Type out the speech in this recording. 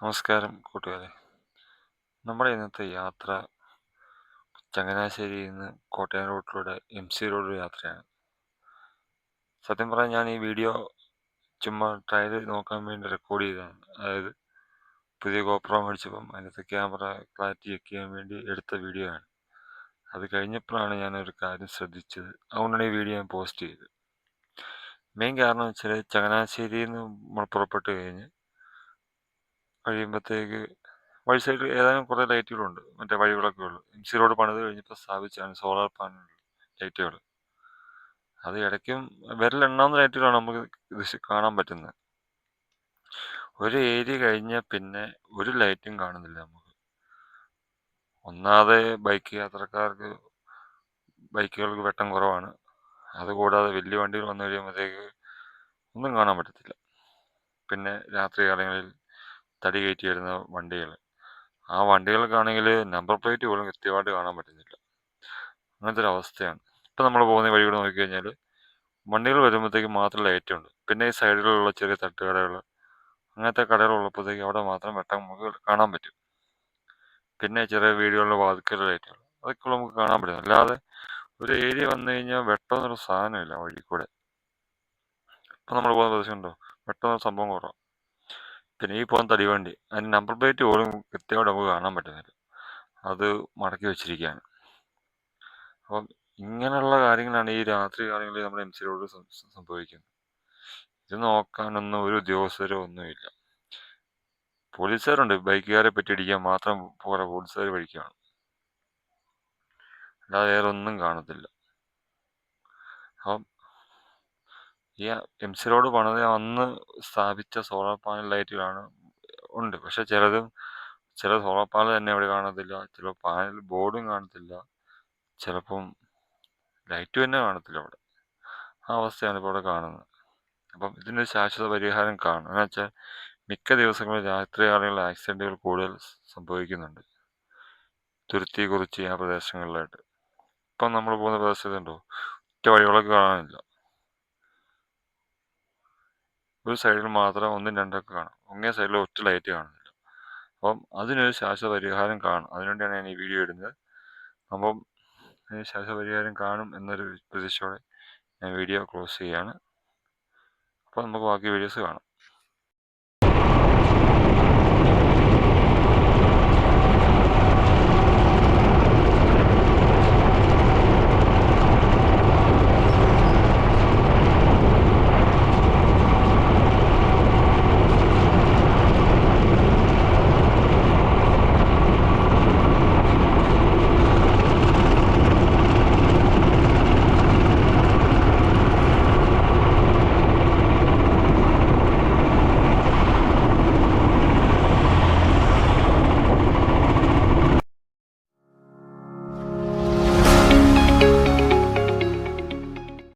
നമസ്കാരം കൂട്ടുകാരെ. നമ്മുടെ ഇന്നത്തെ യാത്ര ചങ്ങനാശ്ശേരിയിൽ നിന്ന് കോട്ടയം റോഡിലൂടെ എം സി റോഡ് യാത്രയാണ്. സത്യം പറഞ്ഞാൽ ഞാൻ ഈ വീഡിയോ ചുമ്മാ ട്രയൽ നോക്കാൻ വേണ്ടി റെക്കോർഡ് ചെയ്തതാണ്. അതായത് പുതിയ ഗോപ്രോ മേടിച്ചപ്പം അതിനകത്ത് ക്യാമറ ക്ലാരിറ്റി ചെക്ക് ചെയ്യാൻ വേണ്ടി എടുത്ത വീഡിയോ ആണ്. അത് കഴിഞ്ഞപ്പോഴാണ് ഞാൻ ഒരു കാര്യം ശ്രദ്ധിച്ചത്. അതുകൊണ്ടാണ് ഈ വീഡിയോ ഞാൻ പോസ്റ്റ് ചെയ്തത്. മെയിൻ കാരണം വെച്ചാൽ ചങ്ങനാശ്ശേരിയിൽ നിന്ന് നമ്മൾ പുറപ്പെട്ട് കഴിഞ്ഞ് കഴിയുമ്പോഴത്തേക്ക് വഴി സൈഡിൽ ഏതാനും കുറേ ലൈറ്റുകളുണ്ട്. മറ്റേ വഴികളൊക്കെ ഉള്ളു എം സി റോഡ് പണിത് കഴിഞ്ഞപ്പോൾ സ്ഥാപിച്ചാണ് സോളാർ പാനൽ ലൈറ്റുകൾ. അത് ഇടയ്ക്കും വിരലെണ്ണാവുന്ന ലൈറ്റുകളാണ് നമുക്ക് കാണാൻ പറ്റുന്നത്. ഒരു ഏരിയ കഴിഞ്ഞാൽ പിന്നെ ഒരു ലൈറ്റും കാണുന്നില്ല നമുക്ക്. ഒന്നാതെ ബൈക്ക് യാത്രക്കാർക്ക് ബൈക്കുകൾക്ക് വെട്ടം കുറവാണ്. അതുകൂടാതെ വലിയ വണ്ടികൾ വന്നു കഴിയുമ്പോഴത്തേക്ക് ഒന്നും കാണാൻ പറ്റത്തില്ല. പിന്നെ രാത്രി കാലങ്ങളിൽ തടി കയറ്റി വരുന്ന വണ്ടികൾ. ആ വണ്ടികൾക്കാണെങ്കിൽ നമ്പർ പ്ലേറ്റ് പോലും കൃത്യമായിട്ട് കാണാൻ പറ്റുന്നില്ല. അങ്ങനത്തെ ഒരു അവസ്ഥയാണ്. ഇപ്പം നമ്മൾ പോകുന്ന വഴി കൂടെ നോക്കിക്കഴിഞ്ഞാൽ വണ്ടികൾ വരുമ്പോഴത്തേക്ക് മാത്രം ലൈറ്റ് ഉണ്ട്. പിന്നെ ഈ സൈഡിലുള്ള ചെറിയ തട്ടുകടകൾ അങ്ങനത്തെ കടകൾ ഉള്ളപ്പോഴത്തേക്ക് അവിടെ മാത്രം വെട്ടം നമുക്ക് കാണാൻ പറ്റും. പിന്നെ ചെറിയ വീടുകളിലെ വാതിക്കൽ ലൈറ്റുകൾ അതൊക്കെ നമുക്ക് കാണാൻ പറ്റും. അല്ലാതെ ഒരു ഏരിയ വന്നു കഴിഞ്ഞാൽ വെട്ടം എന്നൊരു സാധനമില്ല വഴി കൂടെ ഇപ്പം നമ്മൾ പോകുന്ന പ്രദേശം ഉണ്ടോ വെട്ടം സംഭവം കുറവാണ് പിന്നെ ഈ പോകുന്ന തടിവണ്ടി അതിന് നമ്പർ പ്ലേറ്റ് പോലും കൃത്യമായിട്ട് നമുക്ക് കാണാൻ പറ്റുന്നില്ല. അത് മടക്കി വെച്ചിരിക്കുകയാണ്. അപ്പം ഇങ്ങനെയുള്ള കാര്യങ്ങളാണ് ഈ രാത്രി കാലങ്ങളിൽ നമ്മുടെ എം സി റോഡ് സംഭവിക്കുന്നത്. ഇത് നോക്കാനൊന്നും ഒരു ഉദ്യോഗസ്ഥരോ ഒന്നുമില്ല. പോലീസുകാരുണ്ട്. ബൈക്കുകാരെ പറ്റിയിടിക്കാൻ മാത്രം പോരാ പോലീസുകാർ വഴിക്കാണ്. അല്ലാതെ വേറെ ഒന്നും കാണത്തില്ല. അപ്പം ഈ എം സി റോഡ് പണിത് അന്ന് സ്ഥാപിച്ച സോളാർ പാനൽ ലൈറ്റുകളാണ് ഉണ്ട്. പക്ഷെ ചിലത് ചില സോളാർ പാനൽ തന്നെ അവിടെ കാണത്തില്ല. ചില പാനൽ ബോർഡും കാണത്തില്ല. ചിലപ്പം ലൈറ്റ് തന്നെ കാണത്തില്ല അവിടെ. ആ അവസ്ഥയാണ് ഇപ്പോൾ അവിടെ കാണുന്നത്. അപ്പം ഇതിനൊരു ശാശ്വത പരിഹാരം കാണും. എന്ന് വെച്ചാൽ മിക്ക ദിവസങ്ങളിൽ രാത്രികാലങ്ങളിൽ ആക്സിഡന്റുകൾ കൂടുതൽ സംഭവിക്കുന്നുണ്ട്. തുരുത്തി കുറിച്ച് ആ പ്രദേശങ്ങളിലായിട്ട്. ഇപ്പം നമ്മൾ പോകുന്ന പ്രദേശത്തുണ്ടോ ഒറ്റ വഴികളൊക്കെ കാണാനില്ല. ഒരു സൈഡിൽ മാത്രം ഒന്നും രണ്ടൊക്കെ കാണും. ഒങ്ങേ സൈഡിൽ ഒറ്റ ലൈറ്റ് കാണുന്നില്ല. അപ്പം അതിനൊരു ശാശ്വത പരിഹാരം കാണും. അതിനുവേണ്ടിയാണ് ഞാൻ ഈ വീഡിയോ ഇടുന്നത്. അപ്പം അതിന് ശാശ്വത പരിഹാരം കാണും എന്നൊരു പ്രതീക്ഷയോടെ ഞാൻ വീഡിയോ ക്ലോസ് ചെയ്യുകയാണ്. അപ്പോൾ നമുക്ക് ബാക്കി വീഡിയോസ് കാണാം.